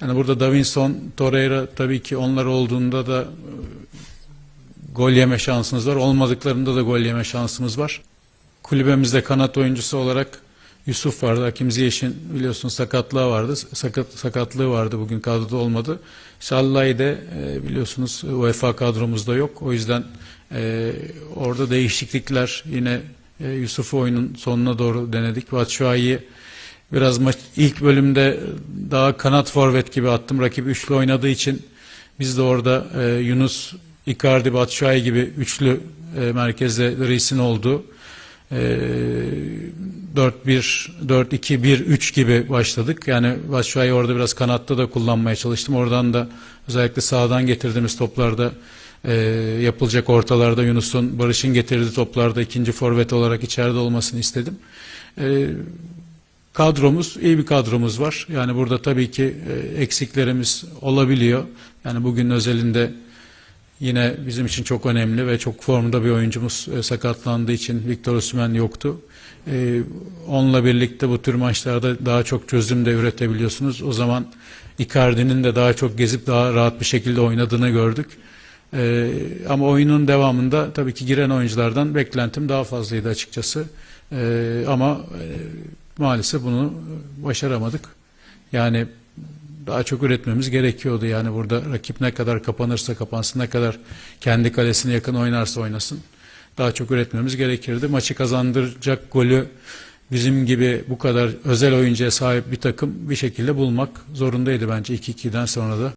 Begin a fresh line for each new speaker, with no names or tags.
Yani burada Davinson, Torreira tabii ki onlar olduğunda da e, gol yeme şansımız var. Olmadıklarında da gol yeme şansımız var. Kulübemizde kanat oyuncusu olarak Yusuf vardı. Hakim Ziyech'in biliyorsunuz sakatlığı vardı. Sakat, sakatlığı vardı bugün kadroda olmadı. Şallay de e, biliyorsunuz UEFA kadromuzda yok. O yüzden e, orada değişiklikler yine e, Yusuf'u oyunun sonuna doğru denedik. Batshuayi'yi biraz maç ilk bölümde daha kanat forvet gibi attım. Rakip üçlü oynadığı için biz de orada e, Yunus, Icardi, Batshuayi gibi üçlü e, merkezde reisin olduğu e, 4-1, 4-2-1-3 gibi başladık. Yani Batshuayi orada biraz kanatta da kullanmaya çalıştım. Oradan da özellikle sağdan getirdiğimiz toplarda e, yapılacak ortalarda Yunus'un, Barış'ın getirdiği toplarda ikinci forvet olarak içeride olmasını istedim. E, kadromuz, iyi bir kadromuz var. Yani burada tabii ki e, eksiklerimiz olabiliyor. Yani bugün özelinde Yine bizim için çok önemli ve çok formda bir oyuncumuz e, sakatlandığı için Victor Osimhen yoktu. E, onunla birlikte bu tür maçlarda daha çok çözüm de üretebiliyorsunuz. O zaman Icardi'nin de daha çok gezip daha rahat bir şekilde oynadığını gördük. E, ama oyunun devamında tabii ki giren oyunculardan beklentim daha fazlaydı açıkçası. E, ama e, maalesef bunu başaramadık. Yani daha çok üretmemiz gerekiyordu. Yani burada rakip ne kadar kapanırsa kapansın, ne kadar kendi kalesine yakın oynarsa oynasın. Daha çok üretmemiz gerekirdi. Maçı kazandıracak golü bizim gibi bu kadar özel oyuncuya sahip bir takım bir şekilde bulmak zorundaydı bence 2-2'den sonra da.